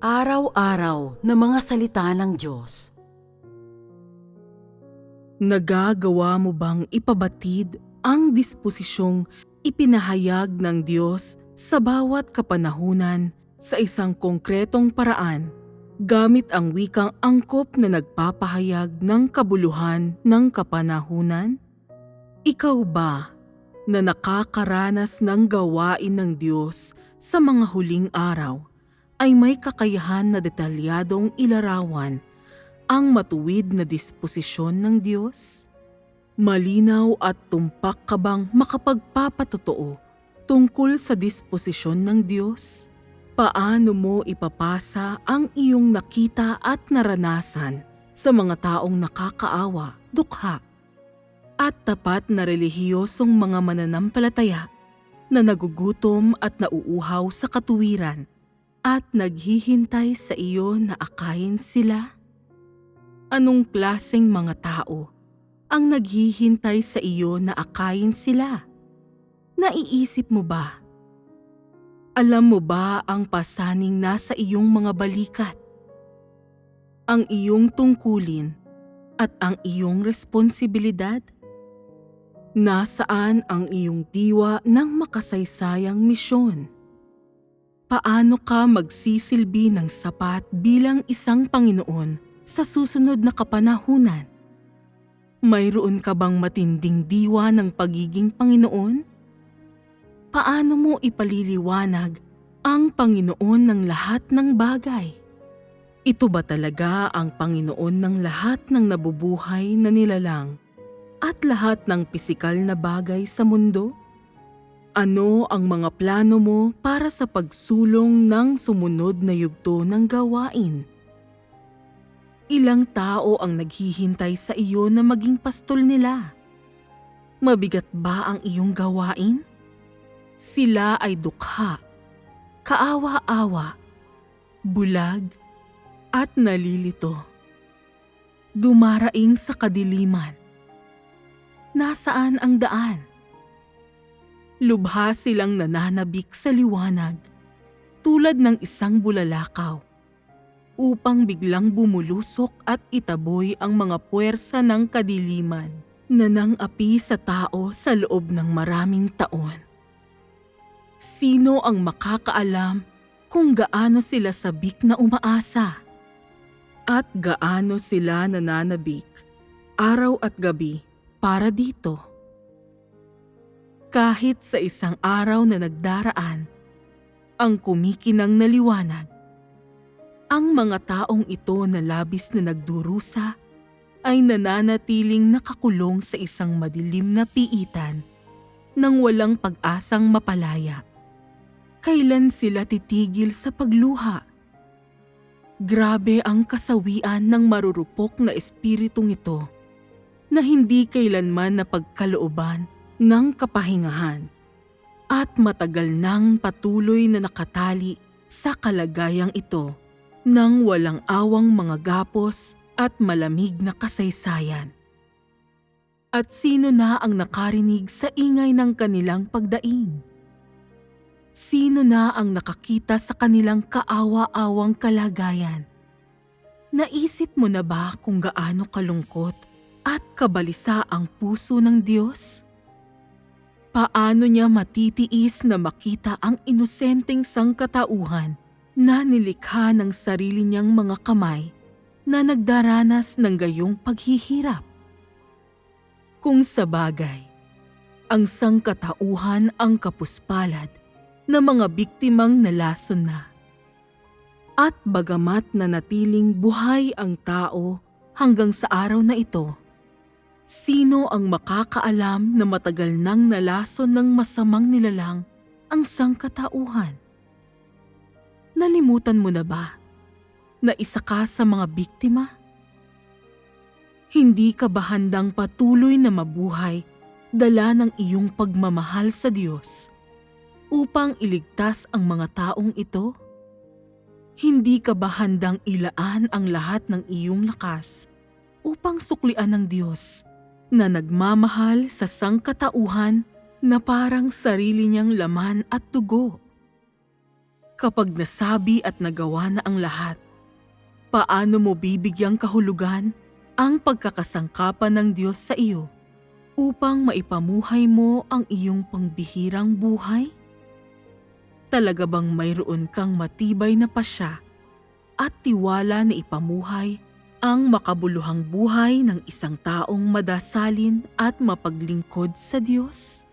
Araw-araw na mga salita ng Diyos. Nagagawa mo bang ipabatid ang disposisyong ipinahayag ng Diyos sa bawat kapanahunan sa isang konkretong paraan gamit ang wikang angkop na nagpapahayag ng kabuluhan ng kapanahunan? Ikaw ba na nakakaranas ng gawain ng Diyos sa mga huling araw ay may kakayahan na detalyadong ilarawan ang matuwid na disposisyon ng Diyos? Malinaw at tumpak ka bang makapagpapatotoo tungkol sa disposisyon ng Diyos? Paano mo ipapasa ang iyong nakita at naranasan sa mga taong nakakaawa, dukha, at tapat na relihiyosong mga mananampalataya na nagugutom at nauuhaw sa katuwiran at naghihintay sa iyo na akayin sila? Anong klaseng mga tao ang naghihintay sa iyo na akayin sila? Naiisip mo ba? Alam mo ba ang pasaning nasa iyong mga balikat? Ang iyong tungkulin at ang iyong responsibilidad? Nasaan ang iyong diwa ng makasaysayang misyon? Paano ka magsisilbi ng sapat bilang isang Panginoon sa susunod na kapanahunan? Mayroon ka bang matinding diwa ng pagiging Panginoon? Paano mo ipaliliwanag ang Panginoon ng lahat ng bagay? Ito ba talaga ang Panginoon ng lahat ng nabubuhay na nilalang at lahat ng pisikal na bagay sa mundo? Ano ang mga plano mo para sa pagsulong ng sumunod na yugto ng gawain? Ilang tao ang naghihintay sa iyo na maging pastol nila? Mabigat ba ang iyong gawain? Sila ay dukha, kaawa-awa, bulag, at nalilito. Dumaraing sa kadiliman. Nasaan ang daan? Lubha silang nananabik sa liwanag tulad ng isang bulalakaw upang biglang bumulusok at itaboy ang mga puwersa ng kadiliman na nang api sa tao sa loob ng maraming taon. Sino ang makakaalam kung gaano sila sabik na umaasa? At gaano sila nananabik araw at gabi para dito? Kahit sa isang araw na nagdaraan, ang kumikinang na liwanag, ang mga taong ito na labis na nagdurusa ay nananatiling nakakulong sa isang madilim na piitan nang walang pag-asang mapalaya. Kailan sila titigil sa pagluha? Grabe ang kasawian ng marurupok na espiritong ito na hindi kailanman na pagkalooban ng kapahingahan at matagal nang patuloy na nakatali sa kalagayang ito ng walang awang mga gapos at malamig na kasaysayan. At sino na ang nakarinig sa ingay ng kanilang pagdaing? Sino na ang nakakita sa kanilang kaawa-awang kalagayan? Naisip mo na ba kung gaano kalungkot at kabalisa ang puso ng Diyos? Paano niya matitiis na makita ang inosenteng sangkatauhan na nilikha ng sarili niyang mga kamay na nagdaranas ng gayong paghihirap? Kung sa bagay, ang sangkatauhan ang kapuspalad na mga biktimang nalason na. At bagamat na natiling buhay ang tao hanggang sa araw na ito, sino ang makakaalam na matagal nang nalason ng masamang nilalang ang sangkatauhan? Nalimutan mo na ba na isa ka sa mga biktima? Hindi ka ba handang patuloy na mabuhay dala ng iyong pagmamahal sa Diyos upang iligtas ang mga taong ito? Hindi ka ba handang ilaan ang lahat ng iyong lakas upang suklian ng Diyos na nagmamahal sa sangkatauhan na parang sarili niyang laman at dugo? Kapag nasabi at nagawa na ang lahat, paano mo bibigyang kahulugan ang pagkakasangkapan ng Diyos sa iyo upang maipamuhay mo ang iyong pangbihirang buhay? Talaga bang mayroon kang matibay na pasya at tiwala na ipamuhay ang makabuluhang buhay ng isang taong madasalin at mapaglingkod sa Diyos?